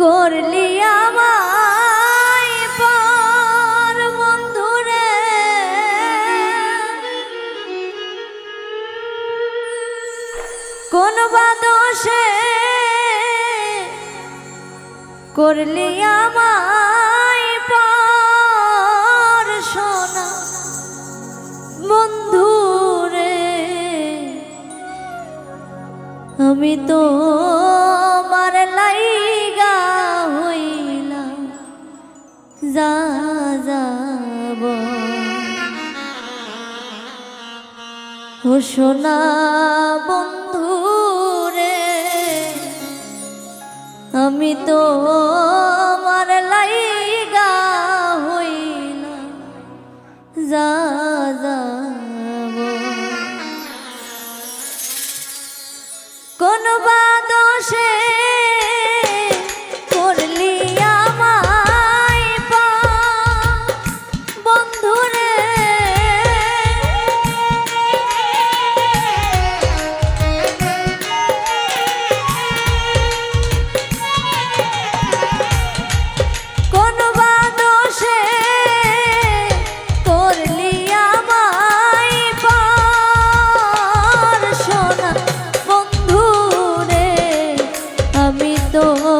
করলি আমায় পর বন্ধুরে। কোন বাদোষে করলি আমায় পর সোনা বন্ধুরে। আমি তো যা যাব ও সোনা বন্ধু রে আমি তো মার লাইগা হইলা যা যাব আমি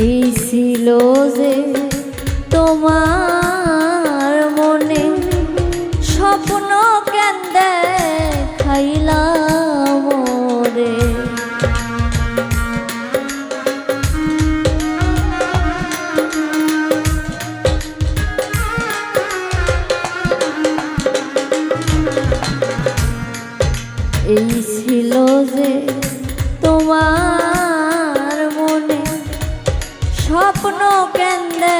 এই ছিল যে তোমার স্বপ্ন কেন্দে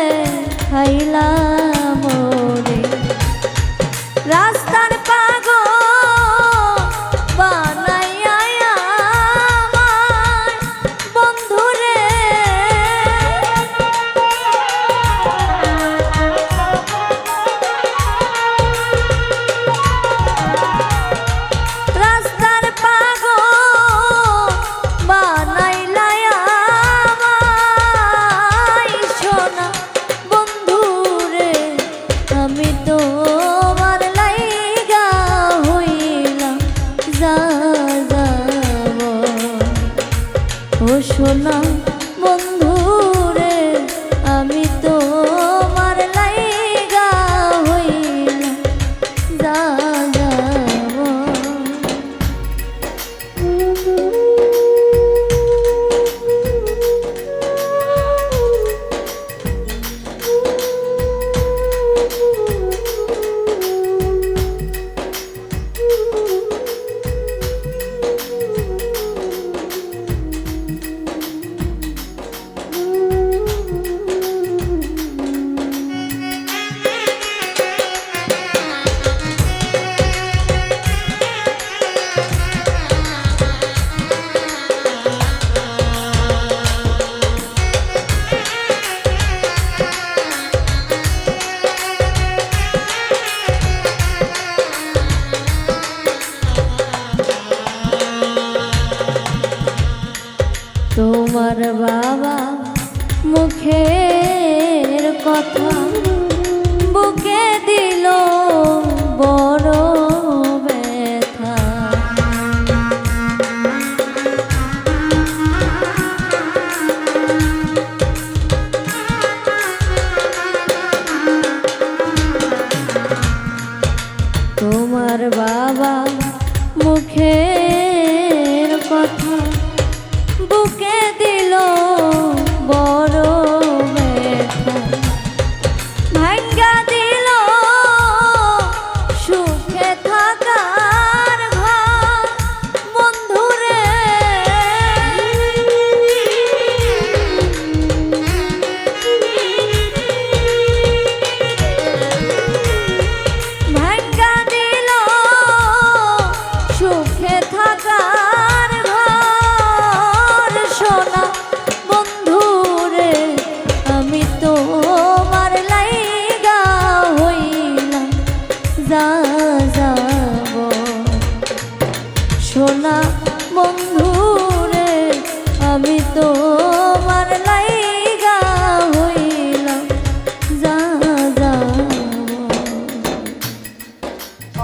খাইলাম রে রাস্তার যাব ও সোনা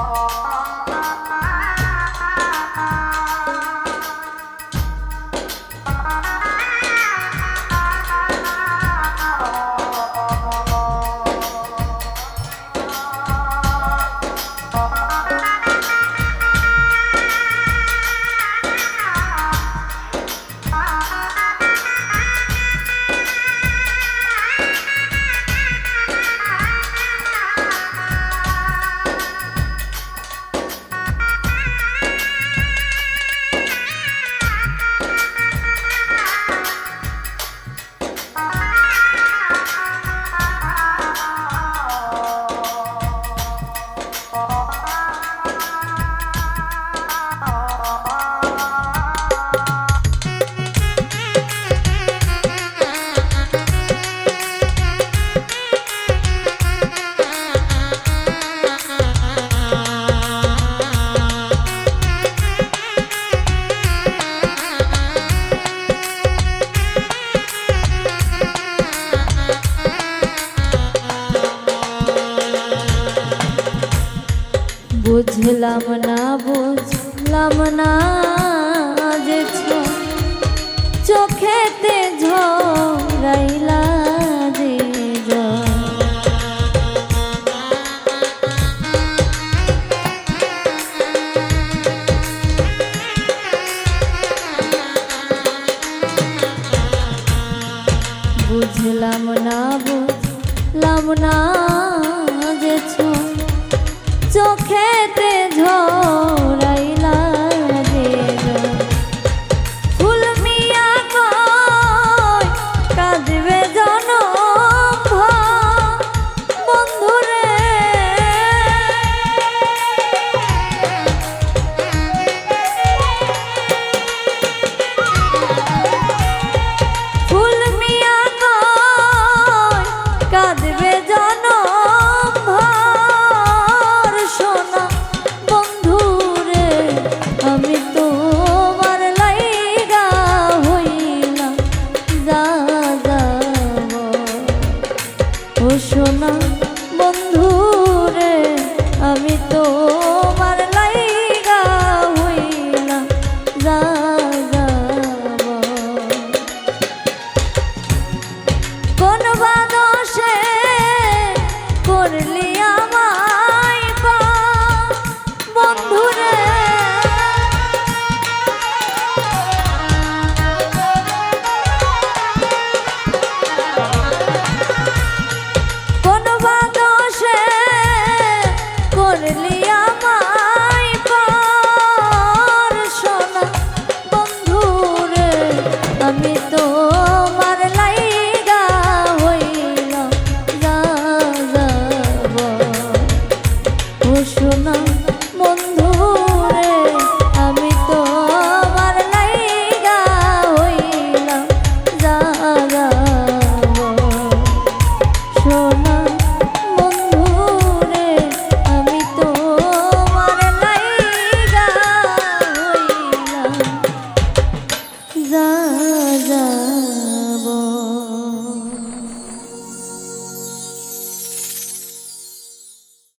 哦 বুঝলাম না বুঝলাম না যে চোখেতে ঝরাই de deveria. todo.